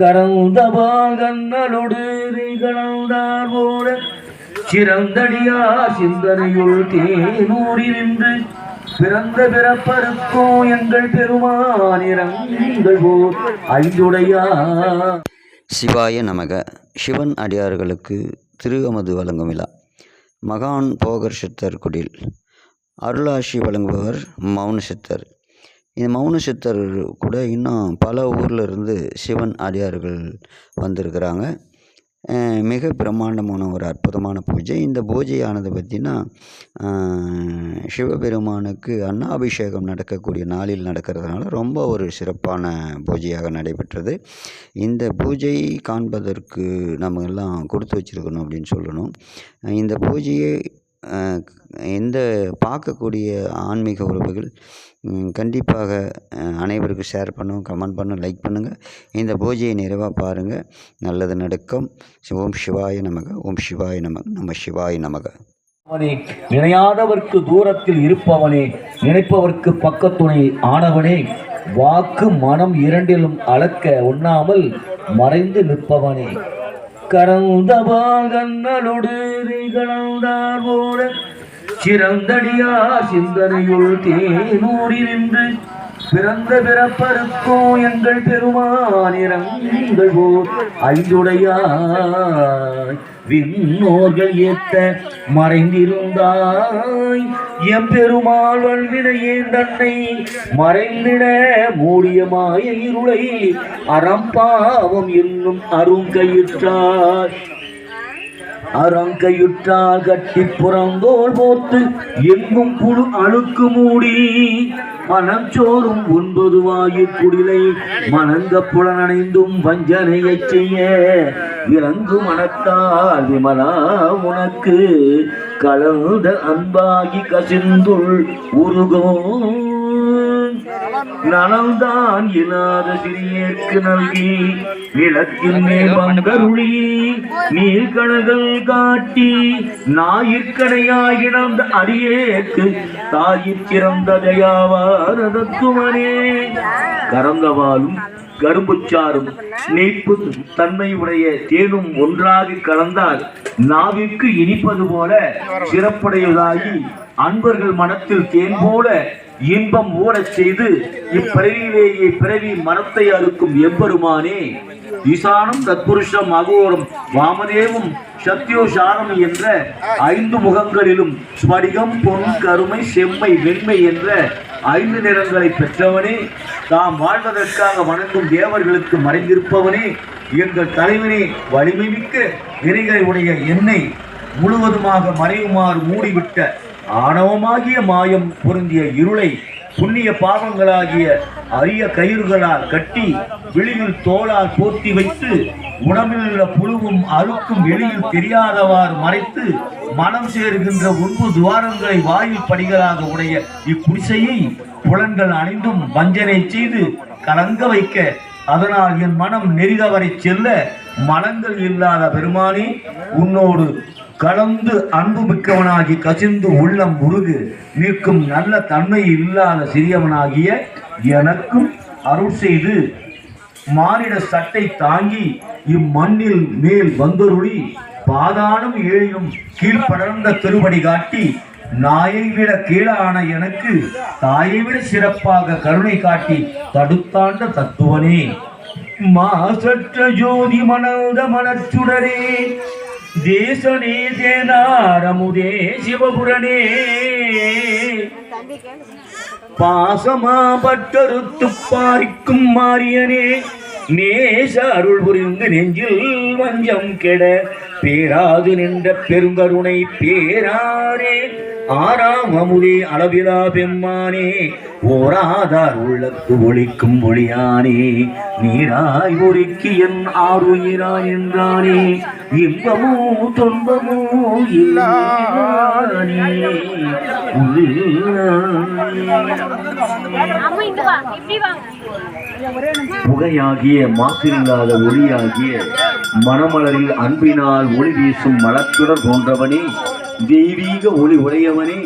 கரந்த கண்ணலொடு போல சிறந்தடியா சிந்தனையுள் தேனூரி நின்று பிறந்த பிறப்பருக்கோ எங்கள் பெருமானிரங்கள் போல் ஐந்துடையா சிவாய நமக. சிவன் அடியார்களுக்கு திருகமது வழங்கும் விழா. மகான் போகர் சித்தர் குடில். அருளாசி வழங்குபவர் மௌன சித்தர். இந்த மௌன சித்தர் கூட இன்னும் பல ஊரில் இருந்து சிவன் அடியார்கள் வந்திருக்கிறாங்க. மிக பிரம்மாண்டமான ஒரு அற்புதமான பூஜை. இந்த பூஜையானது பார்த்திங்கன்னா சிவபெருமானுக்கு அன்னாபிஷேகம் நடக்கக்கூடிய நாளில் நடக்கிறதுனால ரொம்ப ஒரு சிறப்பான பூஜையாக நடைபெற்றது. இந்த பூஜை காண்பதற்கு நம்ம எல்லாம் கொடுத்து வச்சுருக்கணும் அப்படின்னு சொல்லணும். இந்த பூஜையை இந்த பார்க்கக்கூடிய ஆன்மீக உறவுகள் கண்டிப்பாக அனைவருக்கும் ஷேர் பண்ணும் கமெண்ட் பண்ணும் லைக் பண்ணுங்கள் இந்த பூஜையை நிறைவாக பாருங்கள் நல்லது நடக்கும். ஓம் சிவாய நமக ஓம் சிவாய நமக நம்ம சிவாய நமக. அவனே நினையாதவர்க்கு தூரத்தில் இருப்பவனே நினைப்பவர்க்கு பக்கத்துணை ஆனவனே வாக்கு மனம் இரண்டிலும் அளக்க உண்ணாமல் மறைந்து நிற்பவனே. கரந்தபால் கண்ணலொடு கலந்தார் போல சிறந்தடியா சிந்தனையுள் தேனூரில் நின்று பிறந்த பிறப்பருக்கும் எங்கள் பெருமானிரங்கள் போர் ஐந்துடையாய். விண்ணோர்கள் ஏத்த மறைந்திருந்தாய். எம்பெருமாள் வல்வினையே தன்னை மறைந்திட மூடிய மாய இருளை அறம்பாவம் என்னும் அருங்கயிற்றாய் அறங்கையுற்றால் கட்டி புறங்கோல் போத்து எங்கும் புழு அழுக்கு மூடி. மனம் சோறும் ஒன்பது வாயு குடிலை மணங்க புலனடைந்தும் வஞ்சனையை செய்ய. விலங்கு மனத்தால் விமலா உனக்கு. கலந்த அன்பாகி கசிந்துள் உருகோ. நலம்தான் இல்லாத சிறியேற்கு நல்கி விளக்கின் மேல் வந்தருளி நீர்கணகள் காட்டி ஞாயிற்கனையாகிடந்த அடியேற்கு தாயிற் சிறந்த தயாவாரதத்துவனே கறந்தவாலும் கரும்புச்சாரும் நெய்ப்பு தன்மை உடைய தேனும் ஒன்றாக கலந்தால் நாவிற்கு இனிப்பது போல சிறப்புடையதாகி அன்பர்கள் மனத்தில் தேன் போல இன்பம் ஊறச் செய்து இப்பிறவியிலேயே பிறவி மனத்தை அறுக்கும் எம்பெருமானே ஈசானும் தத்புருஷம் அகோரம் வாமதேவம் சத்யோஷாரம் என்ற ஐந்து முகங்களிலும் ஸ்படிகம் பொன் கருமை செம்மை வெண்மை என்ற ஐந்து நிறங்களை பெற்றவனே தாம் வாழ்வதற்காக வணங்கும் தேவர்களுக்கு மறைந்திருப்பவனே எங்கள் தலைவனே வலிமை மிக்க நிறைகளை உடைய என்னை முழுவதுமாக மறையுமாறு மூடிவிட்ட ஆணவமாகிய மாயம் பொருந்திய இருளை புண்ணிய பாவங்களாகிய அரிய கயிறுகளால் கட்டி வெளியில் தோளால் போர்த்தி வைத்து உடம்பில் உள்ள புழுவும் அழுக்கும் வெளியில் தெரியாதவாறு மறைத்து மனம் சேர்கின்ற ஒன்பது துவாரங்களை வாயில் படிகளாக உடைய இக்குடிசையை புலன்கள் அணிந்தும் வஞ்சனை செய்து கலங்க வைக்க அதனால் என் மனம் நெறிதவரை செல்ல மனங்கள் இல்லாத பெருமானே உன்னோடு கலந்து அன்பு மிக்கவனாகி கசிந்து உள்ளம் உருகு நிற்கும் நல்ல தன்மை இல்லாத சிறியவனாகிய எனக்கும் அருள் செய்து மானிட சட்டை தாங்கி இம்மண்ணில் மேல் வந்தொருளி பாதாளம் ஏழிலும் கீழ்படர்ந்த திருவடி காட்டி நாயை விட கீழான எனக்கு தாயை விட சிறப்பாக கருணை காட்டி தடுத்தாண்ட தத்துவனே. மாசற்ற ஜோதி மணந்த மனச்சுடரே தேசனே தேனாரமுதே சிவபுரனே பாசமா பட்டறுத்து பாரிக்கும் மாரியனே நேச அருள் புரிந்து நெஞ்சில் வஞ்சம் கெட பேராது நின்ற பெருங்கருணை பேரானே. ஆறாம் அமுதே அளவிலா பெம்மானே ஓராதார் உள்ளத்து ஒளிக்கும் ஒளியானே நீராய் ஒருக்கி என் ஆறுயிராய் என்றானே இன்பமோ துன்பமோ இல்லானே புகையாகிய மாசில்லாத ஒளியாகிய மணமலரில் அன்பினால் ஒளி வீசும் மலச்சுடர் போன்றவனே தெய்வீக ஒளி உடையவனே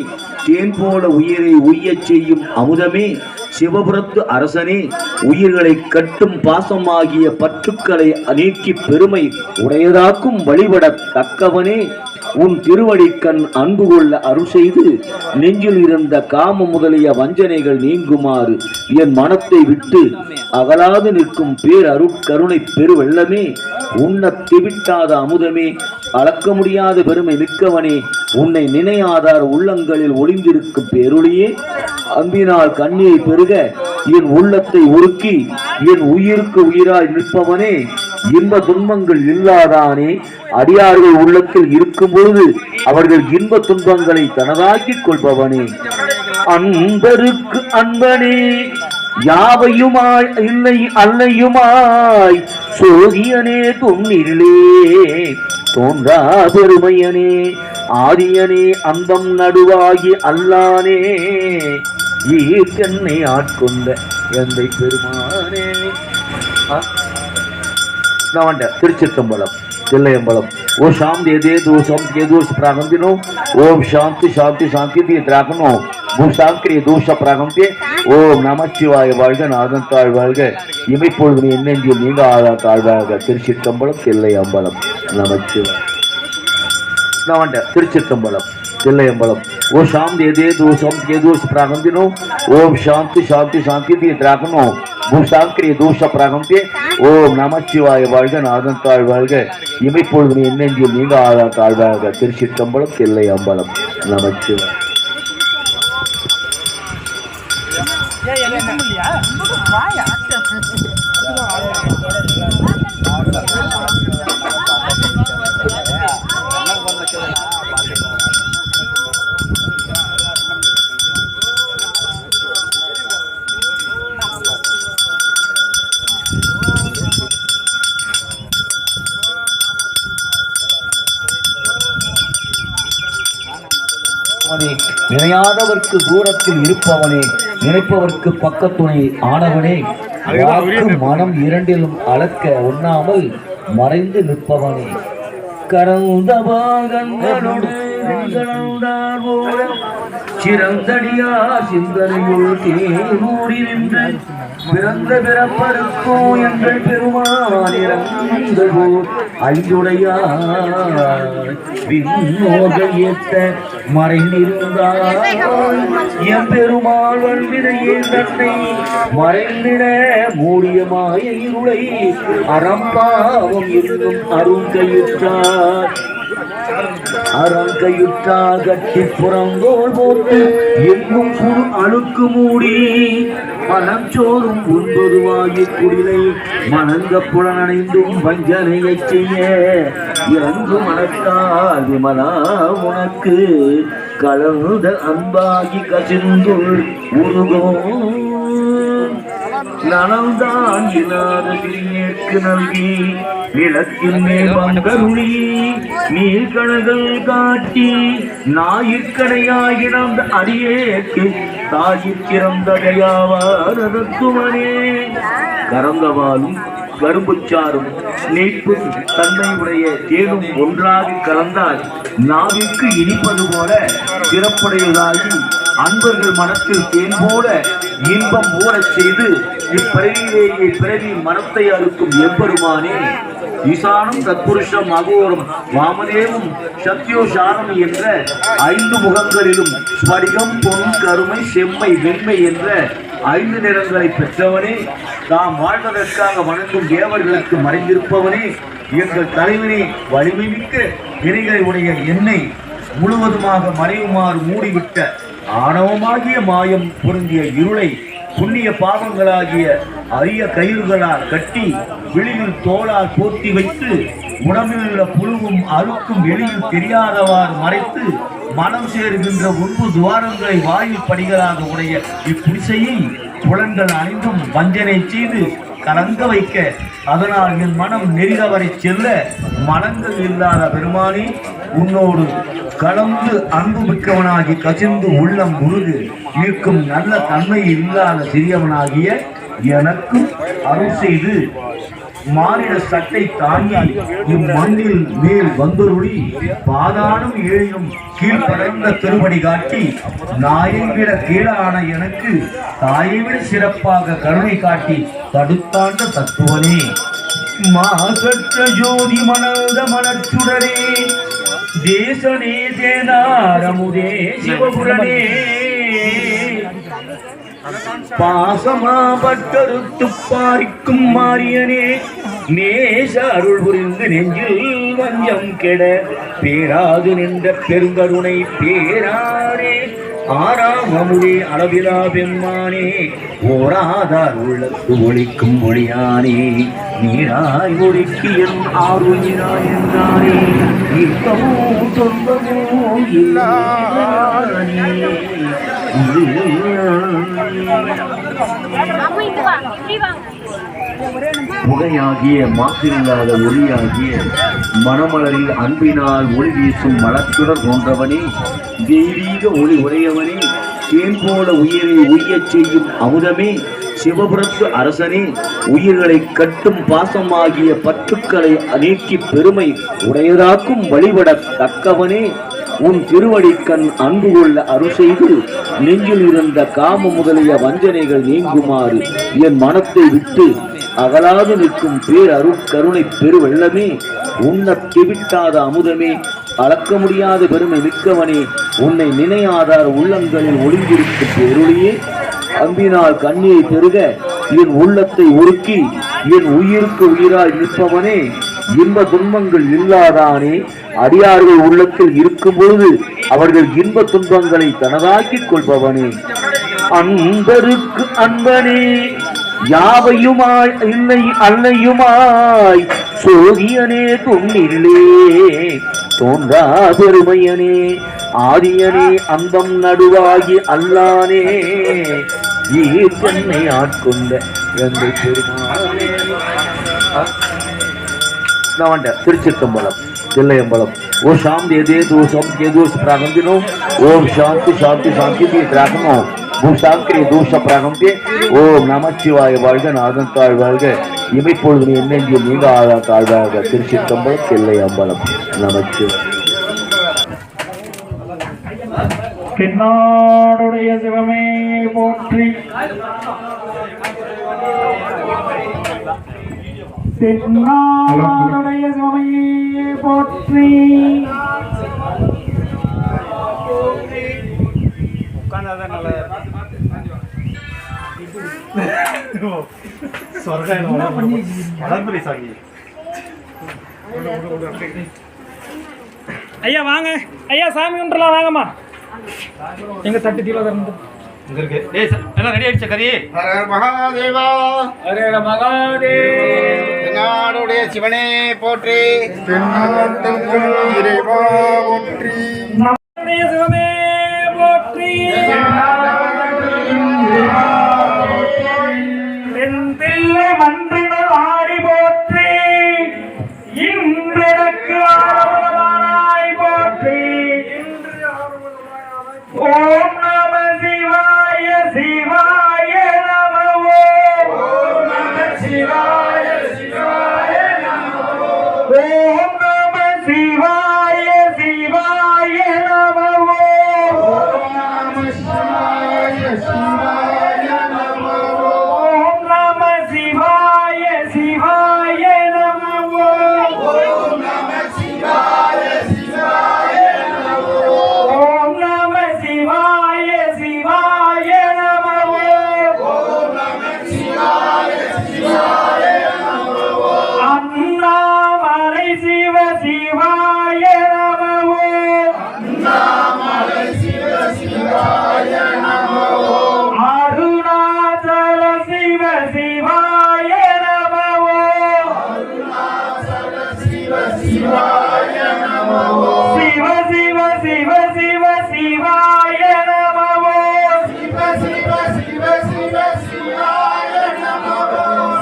தேன் போல உயிரை உய்யச் செய்யும் அமுதமே சிவபுரத்து அரசனே உயிர்களை கட்டும் பாசமாகிய பற்றுக்களை நீக்கி பெருமை உடையதாக்கும் வழிபட தக்கவனே உன் திருவடிக்கண் அன்பு கொள்ள அருள் செய்து நெஞ்சில் இருந்த காம முதலிய வஞ்சனைகள் நீங்குமாறு என் மனத்தை விட்டு அகலாது நிற்கும் பேர் அருட்கருணை பெருவெள்ளமே உன்ன திவிட்டாத அமுதமே அளக்க முடியாத பெருமை மிக்கவனே உன்னை நினையாதார் உள்ளங்களில் ஒளிந்திருக்கும் பேருளியே அன்பினால் கண்ணீரை பெருக என் உள்ளத்தை உருக்கி என் உயிருக்கு உயிராய் நிற்பவனே இன்ப துன்பங்கள் இல்லாதானே அடியார்கள் உள்ளத்தில் இருக்கும் பொழுது அவர்கள் இன்ப துன்பங்களை தனதாக்கிக் கொள்பவனே. அன்பருக்கு அன்பனே யாவையுமாய் இல்லை அல்லையுமாய் சோகியனே துண்ணிலே தோன்றா பெருமையனே ஆரியனே அந்தம் நடுவாகி அல்லானே ஈர்க்கென்னை ஆட்கொண்ட எந்தை பெருமானே. ஆ? திருச்சிற்றம்பலம் தில்லையம்பலம். ஓ சாந்தி எதே தோஷம் ஏதோஷ பிராகந்தினோ ஓம் சாந்தி சாந்தி சாந்தி திராகனோ. பூசாங்கிரிய தூஷ பிராகந்தே ஓம் நமச்சிவாய வாழ்க நாதன் தாழ்வாழ்க இமைப்பொழுது என்னென்று நீங்க ஆதா தாழ்வாழ்க திருச்சிற்றம்பலம் தில்லையம்பலம். நமச்சிவாய் நான் திருச்சிற்றம்பலம். தில்லையம்பலம் ஓ சாந்தி எதே தோஷம் ஏதோஷ பிராகந்தினோ ஓம் சாந்தி சாந்தி சாந்தி திராகனோ பூசாங்கிரிய தோஷ பிராகந்தே ஓம் நமச்சிவாய வாழ்க நாதன் தாழ் வாழ்க இமைப்பொழுது என்னெஞ்சில் நீங்க ஆதா தாழ்வாக திருச்சிற்றம்பலம் தில்லை அம்பலம் நமச்சிவாய் இணையாதவர்க்கு தூரத்தில் இருப்பவனே நினைப்பவர்க்கு பக்கத்துணை ஆனவனே வாக்கு மனம் இரண்டிலும் அளக்க உண்ணாமல் மறைந்து நிற்பவனே. கரந்தபாகங்களோடு கலந்தார் சிறந்தடியா சிந்தனையுள் தேனூடி நின்று பிறந்த பிறப்பருக்கோ எங்கள் பெருமான் இறந்த போர் விண்ணோக ஏத்த மறைந்திருந்தால் என் பெருமாள் வல்வினையே தன்னை மறைந்திட மூடிய மாய இருளை அறம்பாவம் இருந்தும் அருங்கையுற்றார். அறங்கையுற்றா கட்டி புறங்கோல் போட்டு எங்கும் புது அழுக்கு மூடி மனச்சோறும் உண்பது வாயு குடிலை மணங்க புலனடைந்தும் வஞ்சனையைச் செய்ய இறங்கு மனத்தால் விமலா உனக்கு. கலந்த அன்பாகி கசிந்துள் உருகும். நலம்தான் இல்லாத பிரியேற்கு நல்கி நிலத்தின் மேல் வந்தருளி நீர்கடல்கள் காட்டி ஞாயிற்கடையாகிடந்த அடியேற்கு தாயிற்கிறந்ததையாவாரதுமனே கரந்தவாலும் கரும்புச்சாரும் நீட்பு தன்மையுடைய தேனும் ஒன்றாக கலந்தால் நாவிற்கு இனிப்பது போல சிறப்புடையதாகி அன்பர்கள் மனத்தில் தேன் போல இன்பம் ஊறச் செய்து இப்பிறவியிலேயே பிறவி மனத்தை அறுக்கும் எம்பெருமானே. ஈசானம் தத்புருஷம் அகோரம் வாமதேவம் சத்யோசானம் என்ற ஐந்து முகங்களிலும் ஸ்படிகம் பொன் கருமை செம்மை வெண்மை என்ற ஐந்து நிறங்களை பெற்றவனே. தாம் வாழ்வதற்காக வணங்கும் தேவர்களுக்கு மறைந்திருப்பவனே எங்கள் தலைவனே வலிமை மிக்க வினைகளை உடைய என்னை முழுவதுமாக மறைவுமாறு மூடிவிட்ட ஆணவமாகிய மாயம் பொருந்திய இருளை புண்ணிய பாவங்களாகிய அரிய கயிறுகளால் கட்டி விழியில் தோளால் போட்டி வைத்து உடம்பில் உள்ள புழுவும் அழுக்கும் வெளியில் தெரியாதவாறு மறைத்து மனம் சேருகின்ற உண்பு துவாரங்களை வாயில் படிகளாக உடைய இக்குடிசையை புலன்கள் அணிந்தும் வஞ்சனை செய்து கலங்க வைக்க அதனால் என் மனம் நெறிதவரை செல்ல மனங்கள் இல்லாத பெருமானே உன்னோடு கலந்து அன்பு மிக்கவனாகி கசிந்து உள்ளம் முருகு நிற்கும் நல்ல தன்மை இல்லாத சிறியவனாகிய எனக்கும் அருள் செய்து மானிட சட்டை தாங்கி இம்மண்ணில் மேல் வந்தொருளி பாதாளம் ஏழினும் கீழ்படர்ந்த திருமணி காட்டி நாயை விட கீழான எனக்கு தாயை விட சிறப்பாக கருணை காட்டி தடுத்தாண்ட தத்துவனே. மாசற்ற ஜோதி மணந்த மலச்சுடரே தேசனே தேனாரமுதே சிவபுரனே. பாசமா பட்டறுத்து பாரிக்கும் மாரியனே நேச அருள் புரிந்து நெஞ்சில் வஞ்சம் கெட பேராது நின்ற பெருங்கருணை பேரானே ஆறாம் அமுதே அளவிலா பெம்மானே ஓராதார் உள்ளத்து ஒழிக்கும் ஒளியானே. நீராய் ஒளிக்கு என் ஆறுயிராய் என்றானே. ஈர்த்தமோ சொந்தமோ இல்லானே அம்மா இங்க வாங்க இப்படி வாங்க புகையாகிய மாற்றில்லாத ஒளியாகிய மணமலரில் அன்பினால் ஒளி வீசும் மலத்துடன் போன்றவனே தெய்வீக ஒளி உடையவனே தேன் போல உயிரை உய்யச் செய்யும் அமுதமே சிவபுரத்து அரசனே உயிர்களை கட்டும் பாசமாகிய பற்றுக்களை நீக்கி பெருமை உடையதாக்கும் வழிபட தக்கவனே உன் திருவடிக்கண் அன்பு கொள்ள அருள் செய்து நெஞ்சில் இருந்த காம முதலிய வஞ்சனைகள் நீங்குமாறு என் மனத்தை விட்டு அகலாது நிற்கும் பேர் அருட் கருணை பெருவெள்ளமே உன்ன திவிட்டாத அமுதமே அளக்க முடியாத பெருமை மிக்கவனே உன்னை நினையாதார் உள்ளங்களில் ஒளிந்திருக்கும் பேருளியே அன்பினால் கண்ணியை பெருக என் உள்ளத்தை ஒருக்கி என் உயிருக்கு உயிராய் நிற்பவனே இன்ப துன்பங்கள் இல்லாதானே அடியார்கள் உள்ளத்தில் இருக்கும் பொழுது அவர்கள் இன்ப துன்பங்களை தனதாக்கிக் கொள்பவனே. அன்பருக்கு அன்பனே. யாவையுமாய் இல்லை அல்லையுமாய்? சோதியனே துண்ணில்லே தோன்றா பெருமையனே ஆதியனே அந்தம் நடுவாகி அல்லானே ஈர் ஆட்கொண்ட எந்தை பெருமானே. திருச்சிற்றம்பலம் தில்லையம்பலம். ஓ சாந்தி எதே தோஷம் எதோஷ் பிராகந்தினோம் ஓம் சாந்தி சாந்தி சாந்தி தீ பூசாங்கிரி தூஷ பிரணம்பே ஓம் நமச்சிவாய வாழ்க நாதன் தாழ்வாழ்க இமைப்பொழுது என்னெஞ்சில் நீங்க ஆதா திருச்சி திருச்சித்தம்பலம் தில்லை அம்பலம் நமச்சு பின்னாடுடைய சிவமே போற்றி தென்னாடுடைய சிவமையே போற்றி ஐயா வாங்க. ஐயா சாமி கும்பிடலாம் வாங்கம்மா. எங்க தட்டு கீழே இருந்து இங்க இருக்கு. டேய் ச- எல்லாம் ரெடி ஆயிடுச்சா கறி? ஹர ஹர மகாதேவா. அரே மகாதேவ். நாடுடைய சிவனே போற்றி. தென்னாட்டுக்கும் இறைவா சிவமே.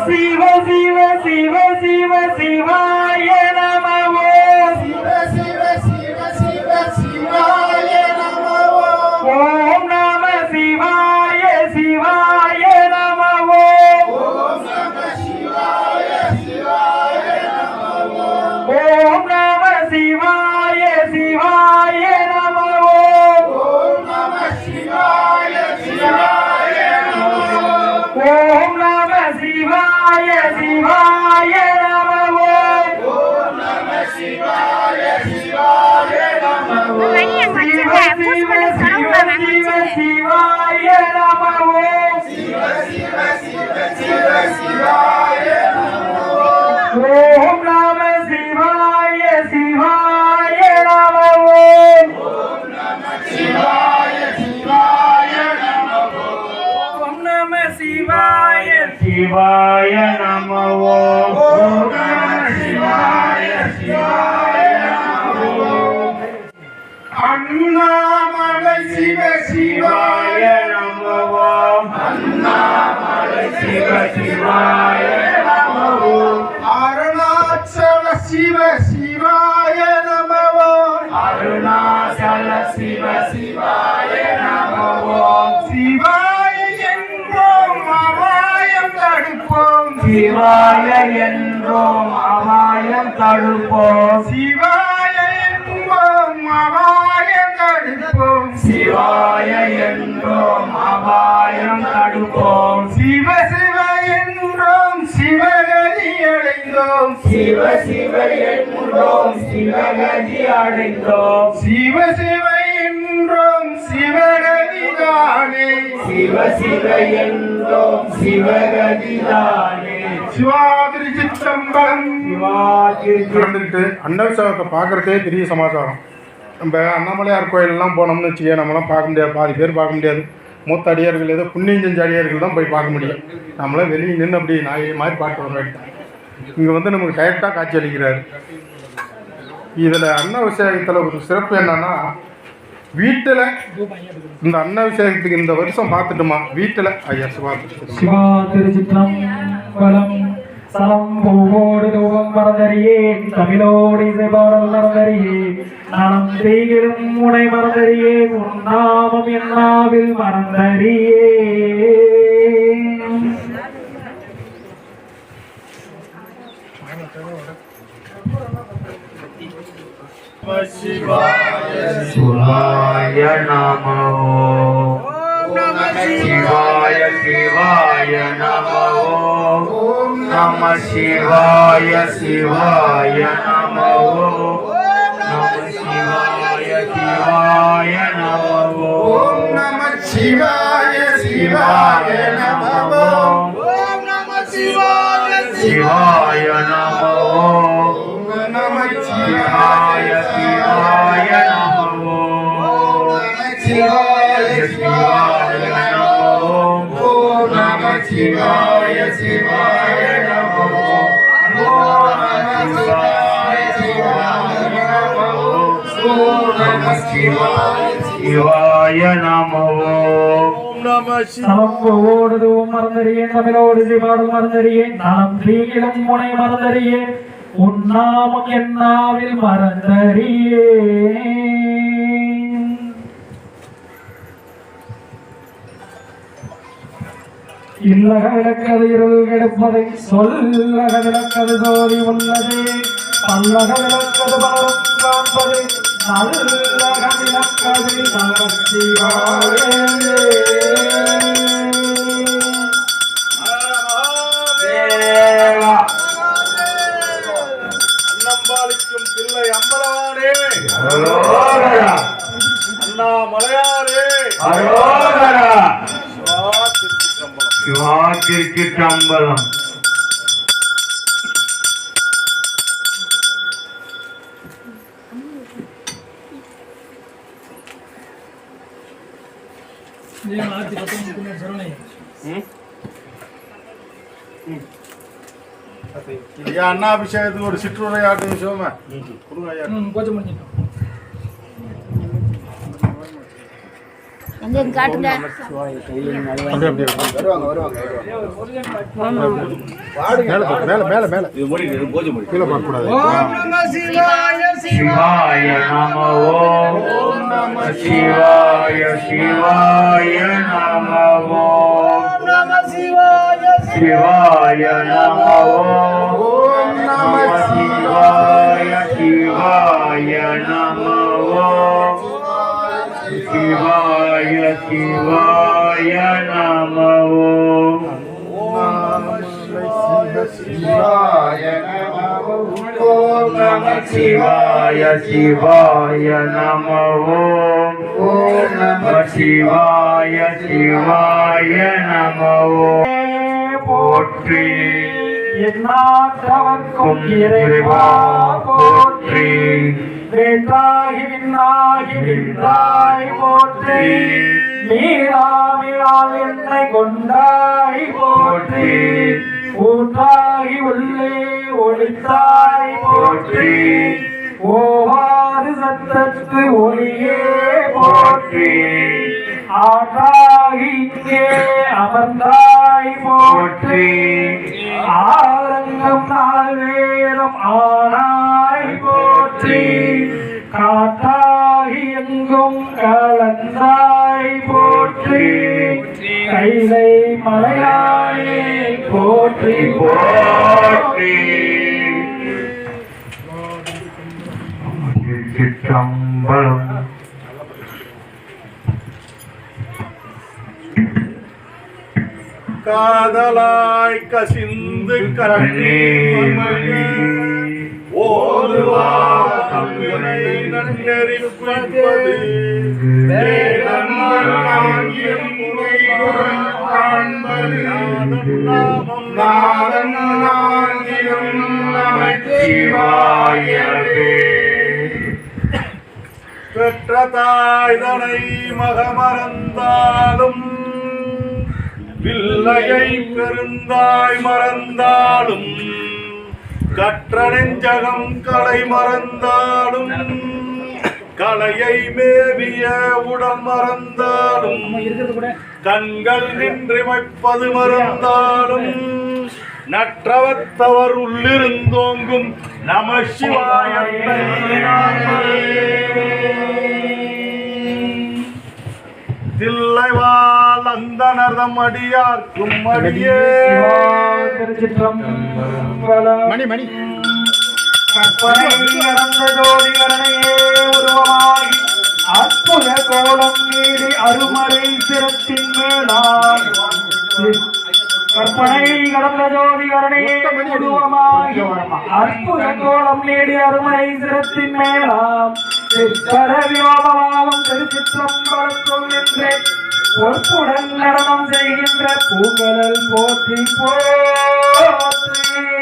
சிவ சிவ சிவ சிவ சிவாய சிவாய நம. ஓம் ஓம் சிவாய என்றோம் அபாயம் தடுப்போம். சிவாய என்போம் அபாயம் தடுப்போம். சிவாய என்றோம் அபாயம் தடுப்போம். சிவ சிவ என்றோம் சிவகதி அடைந்தோம். சிவ சிவ என்றோம் சிவகதி அடைந்தோம். சிவ சிவ என்றோம் சிவகதி தானே. சிவ சிவ என்றோம் சிவகதி தானே. சிவாதிரி சித்தம்பரம் சிவாஜி வந்துக்கிட்டு அன்னவிசாரத்தை பார்க்குறதே பெரிய சமாச்சாரம். நம்ம அண்ணாமலையார் கோயிலெல்லாம் போனோம்னு வச்சுக்க நம்மளாம் பார்க்க முடியாது. பாதி பேர் பார்க்க முடியாது. மூத்த அடியார்கள் ஏதோ புண்ணியம் செஞ்ச அடியார்கள் தான் போய் பார்க்க முடியும். நம்மளாம் வெளியே நின்று அப்படி நாய் மாதிரி பார்த்து வர இங்கே வந்து நமக்கு டைரெக்டாக காட்சி அளிக்கிறார். இதில் அன்னவிசேகத்தில் ஒரு சிறப்பு என்னன்னா வீட்டில் இந்த அன்னவிசேகத்துக்கு இந்த வருஷம் பார்த்துட்டுமா? வீட்டில் ஐயா சிவா பலம் சலம் பூவோடு தூவம் மறந்தறியே தமிழோடு இசை பாடல் மறந்தறியே நலம் செய்கிடும் முனை மறந்தறியே உன்னாமம் என்னாவில் மறந்தறியே சிவாய நமோ சிவாய சிவாய நமோ நம சிவாய சிவாய நமோ நம சிவாய சிவாய நமோ நம சிவாய சிவாய நமவோ சிவாய நமோ நம சிவாய சிவாய நமோ சிவாய சிவாய நமோ நம சிவாய சிவாய நமோ சிவாய சிவாய நமோ நம சிவாய சிவாய நமோ நமவோடு மறந்தறியேன் தமிழோடு சிவாடு மறந்தறியேன் நலம் தீயிலும் முனை மறந்தறியேன் உன்னாமம் என்னாவில் மறந்தறியேன் இல்லக விளக்கது இருள் கெடுப்பதை சொல்லக விளக்கது சோதி உள்ளது. பல்லக விளக்கது பலரும் காண்பது நல்லக விளக்கது நமச்சிவாயே தேவா அன்னம்பாளிக்கும் பிள்ளை அம்பலவானே. அண்ணா மலையாரே क्रिकेट अंबलम ये मार दिया तो मुझे नज़र नहीं हम्म? हम्म। अच्छा ये अन्ना विषय तो और सिट्रो रे आते हैं शो में। हम्म। कुछ मनी பார்க்க கூடாது சிவாய நம ஓம் நம சிவாய சிவாய நம ஓம் நம ஓம். நம சிவாய சிவாய நம ஓம் சிவாய சிவாய நம ஓம். சிவாய நம ஓம் ஓம் நம சிவாய சிவாய நம ஓம் ஓம் நம சிவாய சிவாய நம ஓம் போற்றி எந்நாட்டவர்க்கும் இறைவா போற்றி வேண்டாகி விண்ணாகி நின்றாய் போற்றி. மீளாமிழால் என்னை கொண்டாய் போற்றி. ஊற்றாகி உள்ளே ஒளித்தாய் போற்றி. ஓவாது சத்தத்து ஒளியே போற்றி. ஆற்றாகி இங்கே அமர்ந்தாய் போற்றி. ஆரங்கம் நாள் வேதம் ஆனாய் போற்றி. காற்றாகி எங்கும் கலந்தாய் போற்றி. கைலை மலையாயே போற்றி. போற்றி. சிற்றம்பலம். காதலாய் கசிந்து கண்ணீர். பெற்ற தாய்தனை மகமறந்தாலும் பிள்ளையை பெருந்தாய் மறந்தாலும் கற்ற நெஞ்சகம் கலை மறந்தாலும் கலையை மேவிய உடல் மறந்தாலும் கண்கள் நின்றிமைப்பது மறந்தாலும் நற்றவத்தவர் உள்ளிருந்தோங்கும் நம சிவாயத்தை தில்லைவால் அந்த நர்தம் அடியார்க்கும் அடியே மணி மணி. கற்பனை கடந்த ஜோதிகரணையே உருவமாகி அற்புத கோலம் நீடி அருமறை சிரத்தின் மேலாய். கற்பனை கடந்த ஜோதிகரணையே உருவமாகி அற்புத கோலம் நீடி அருமறை சிரத்தின் மேலாம். சிற்பரவியோகமாகும் திருச்சிற்றம்பலத்துள் நின்றேன் பொறுப்புடன் நடனம் செய்கின்ற பூங்கலல் போற்றி.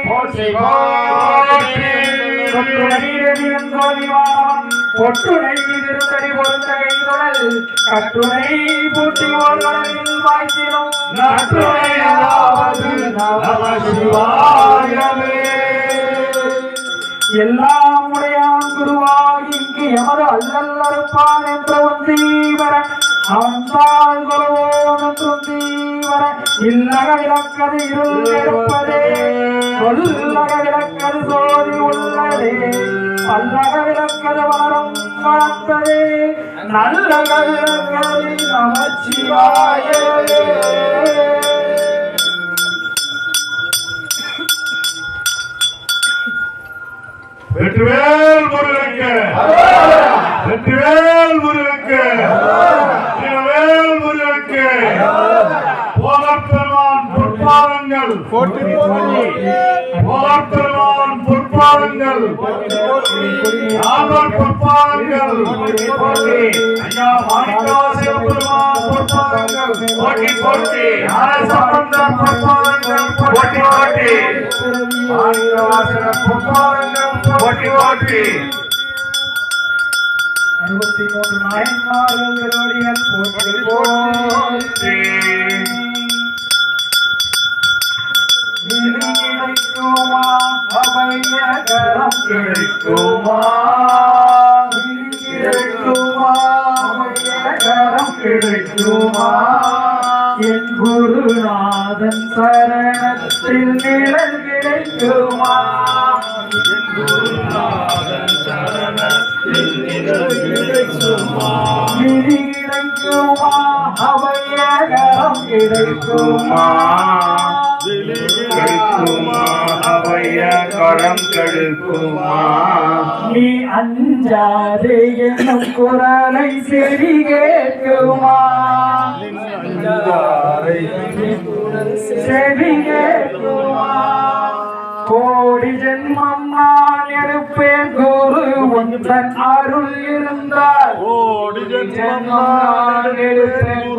போற்றி போற்றி. பொட்டுணை திருத்தடி பொருந்தகைந்தொடல் கட்டுணை பூட்டி ஓர்களில் வாய்த்திடும் நற்றுணையாவது நம சிவாயவே எல்லாம் உடையான் குருவாகி இங்கு எமது அல்லல் அறுப்பான் என்ற ஒன்றீவரன் அவன் தாழ் கொள்வோம் என்றும் தீவர இல்லக விளக்கது இருள் எடுப்பதே கொல்லக விளக்கது சோதி உள்ளதே பல்லக விளக்கது வளரும் வளர்ப்பதே நல்லக விளக்கது நமச்சிவாயே வெற்றிவேல் முருகனுக்கு. வெற்றிவேல் முருகனுக்கு. திருவேல் முருகனுக்கு போகப்பெருமான் பொற்பாதங்கள். போகப்பெருமான் பொற்பாதங்கள். நால்வர் பொற்பாதங்கள். ஐயா மாணிக்கவாசக பெருமான் பொற்பாதங்கள். போட்டி போட்டி சம்பந்தர் பொற்பாதங்கள். போட்டி போட்டி பொற்பாதங்கள். போட்டி போட்டி அறுபத்தி மூன்று நாயன்மார்கள் திருவடிகள் போற்றி போற்றி. விதி கிடைக்குமா? அபயகரம் கிடைக்குமா? விதி கிடைக்குமா? அபயகரம் கிடைக்குமா? என் குருநாதன் சரணத்தில் நிழல் கிடைக்குமா? என் குருநாதன் கிடைக்குமா விதி கிடைக்குமா கிடைக்குமா அவைய கரம் கெடுக்குமா நீ அஞ்சாதே என்னும் குரலை செறி கேட்குமா செறி கேட்குமா? கோடி ஜென்மம் நான் எடுப்ப தன் அருள் இருந்தால் ஓடி ஜென்மம் எடுப்பேன்.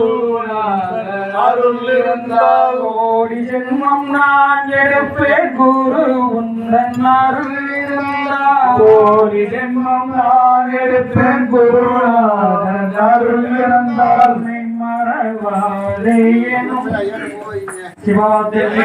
அருள் இருந்தால் ஓடி ஜென்மம் நான் எடுப்பேன். குரு உந்தன் அருள் இருந்தால் ஓடி ஜென்மம் நான் எடுப்பேன். குருநாதன் அருள் இருந்தால் மறவாதே சிவாதேவி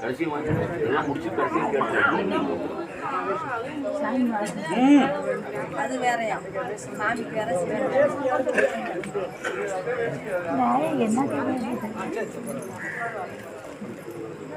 கடைசி வாங்கி எல்லாம் முடிச்சு கடைசி கேட்டு அது சாமிக்கு வேற என்ன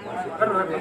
இருக்கிறோம்